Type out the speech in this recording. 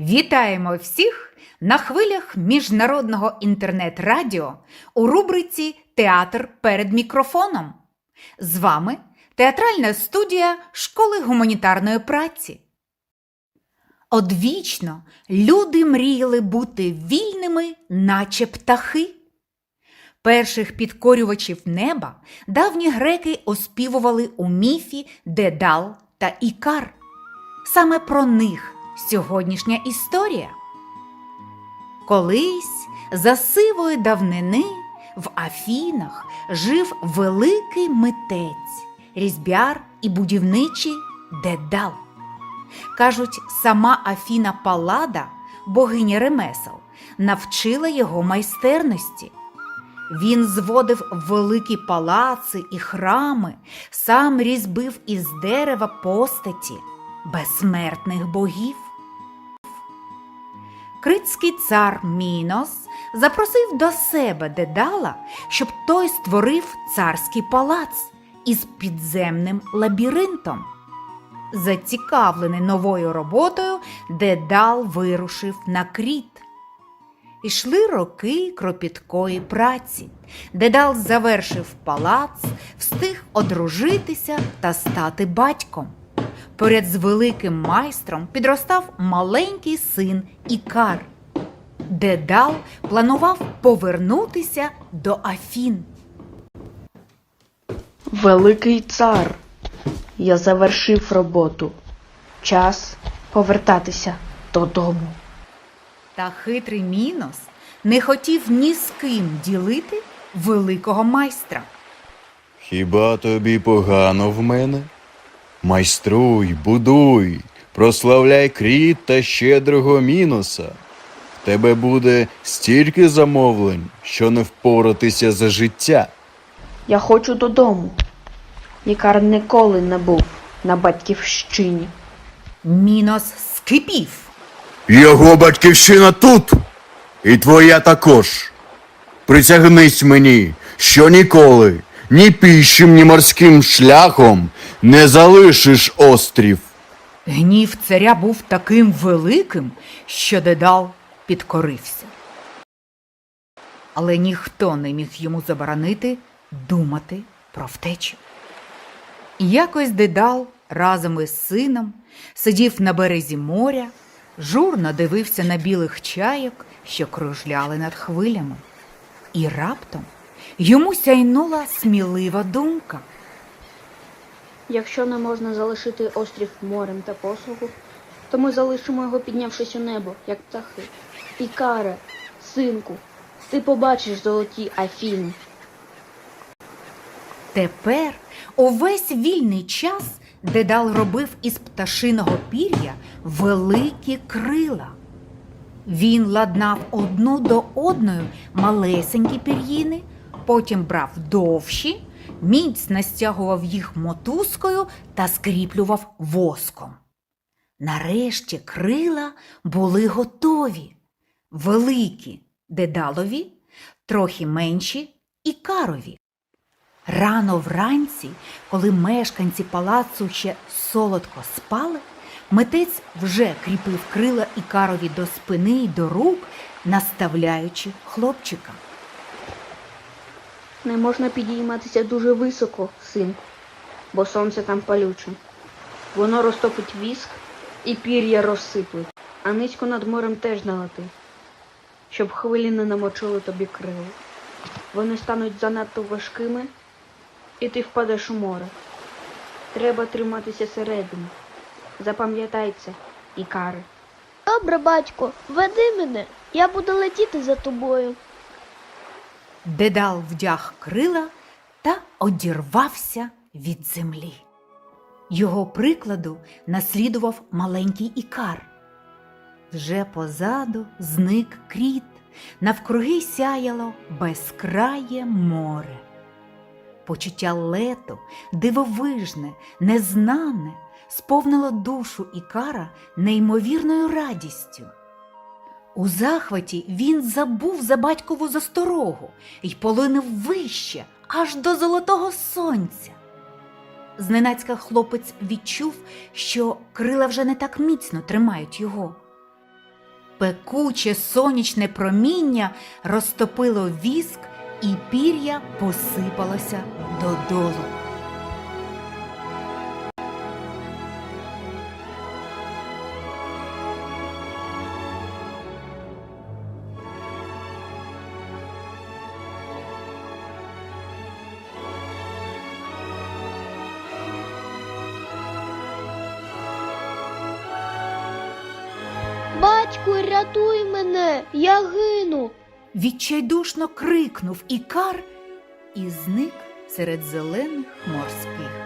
Вітаємо всіх на хвилях міжнародного інтернет-радіо у рубриці Театр перед мікрофоном. З вами театральна студія Школи гуманітарної праці. Одвічно люди мріяли бути вільними, наче птахи. Перших підкорювачів неба давні греки оспівували у міфі Дедал та Ікар. Саме про них сьогоднішня історія. Колись за сивої давнини в Афінах жив великий митець, різьбяр і будівничий Дедал. Кажуть, сама Афіна Палада, богиня ремесел, навчила його майстерності. Він зводив великі палаци і храми, сам різьбив із дерева постаті безсмертних богів. Критський цар Мінос запросив до себе Дедала, щоб той створив царський палац із підземним лабіринтом. Зацікавлений новою роботою, Дедал вирушив на кріт. Ішли роки кропіткої праці. Дедал завершив палац, встиг одружитися та стати батьком. Поряд з великим майстром підростав маленький син Ікар. Дедал планував повернутися до Афін. Великий цар, я завершив роботу. Час повертатися додому. Та хитрий Мінос не хотів ні з ким ділити великого майстра. Хіба тобі погано в мене? Майструй, будуй, прославляй кріт та щедрого мінуса. В тебе буде стільки замовлень, що не впоратися за життя. Я хочу додому. Нікар ніколи не був на батьківщині. Мінос скипів. Його батьківщина тут, і твоя також. Присягнись мені, що ніколи, ні пішим, ні морським шляхом не залишиш острів. Гнів царя був таким великим, що Дедал підкорився. Але ніхто не міг йому заборонити думати про втечу. І якось Дедал разом із сином сидів на березі моря, журно дивився на білих чайок, що кружляли над хвилями. І раптом йому сяйнула смілива думка. Якщо не можна залишити острів морем та послугу, то ми залишимо його, піднявшись у небо, як птахи. Ікаре, синку, ти побачиш золоті Афіни. Тепер увесь вільний час Дедал робив із пташиного пір'я великі крила. Він ладнав одну до одної малесенькі пір'їни, потім брав довші, міцно стягував їх мотузкою та скріплював воском. Нарешті крила були готові, великі дедалові, трохи менші і карові. Рано вранці, коли мешканці палацу ще солодко спали, митець вже кріпив крила Ікарові до спини й до рук, наставляючи хлопчика. Не можна підійматися дуже високо, синку, бо сонце там палюче. Воно розтопить віск і пір'я розсипле, а низько над морем теж налети, щоб хвилі не намочили тобі крила. Вони стануть занадто важкими, і ти впадеш у море. Треба триматися середини. Запам'ятай це, Ікаре. Добре, батько, веди мене, я буду летіти за тобою. Дедал вдяг крила та одірвався від землі. Його прикладу наслідував маленький ікар. Вже позаду зник кріт, навкруги сяяло безкрає море. Почуття лету, дивовижне, незнане, сповнило душу Ікара неймовірною радістю. У захваті він забув за батькову засторогу й полинув вище, аж до золотого сонця. Зненацька хлопець відчув, що крила вже не так міцно тримають його. Пекуче сонячне проміння розтопило віск, і пір'я посипалося додолу. Батьку, рятуй мене, я гину. Відчайдушно крикнув Ікар і зник серед зелених морських